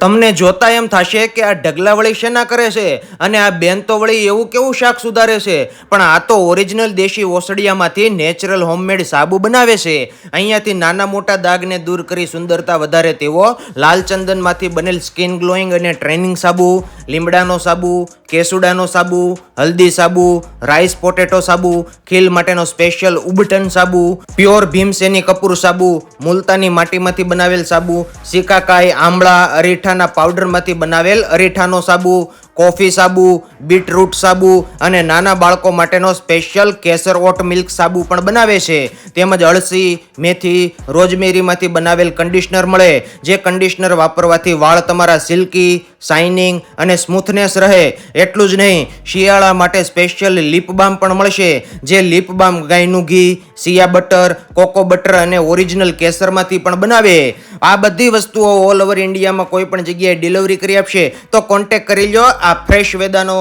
તમને જોતા એમ થશે કે આ ઢગલા વળી શેના કરે છે? અને આ બેન તો વળી એવું કેવું શાક સુધારે છે? પણ આ તો ઓરિજિનલ દેશી ઓસડિયામાંથી નેચરલ હોમમેડ સાબુ બનાવે છે. અહીંયાથી નાના મોટા દાગને દૂર કરી સુંદરતા વધારે તેવો લાલચંદનમાંથી બનેલ સ્કિન ગ્લોઈંગ અને ટ્રેનિંગ સાબુ, લીમડાનો સાબુ, કેસુડાનો સાબુ, હલ્દી સાબુ, રાઈસ પોટેટો સાબુ, ખીલ માટેનો સ્પેશિયલ ઉબટન સાબુ, પ્યોર ભીમસેની કપૂર સાબુ, મુલતાની માટીમાંથી બનાવેલ સાબુ સિકાકાઈ આમળા અરીઠાના પાવડરમાંથી બનાવેલ અરીઠાનો સાબુ કોફી સાબુ, બીટરૂટ સાબુ અને નાના બાળકો માટેનો સ્પેશિયલ કેસર ઓટ મિલ્ક સાબુ પણ બનાવે છે. તેમજ અળસી, મેથી, રોજમેરીમાંથી બનાવેલ કન્ડિશનર મળે. જે કન્ડિશનર વાપરવાથી વાળ તમારા સિલ્કી શાઇનિંગ અને સ્મૂથનેસ રહે. એટલું જ નહીં, શિયાળા માટે સ્પેશિયલ લીપ બામ પણ મળશે. જે લીપ બામ ગાયનું ઘી સિયા બટર કોકો બટર અને ઓરિજિનલ કેસરમાંથી પણ બનાવે. આ બધી વસ્તુઓ ઓલ ઓવર ઇન્ડિયામાં કોઈ પણ જગ્યાએ ડિલિવરી કરી આપશે. તો કોન્ટેક કરી લો આ ફ્રેશ વેદાનો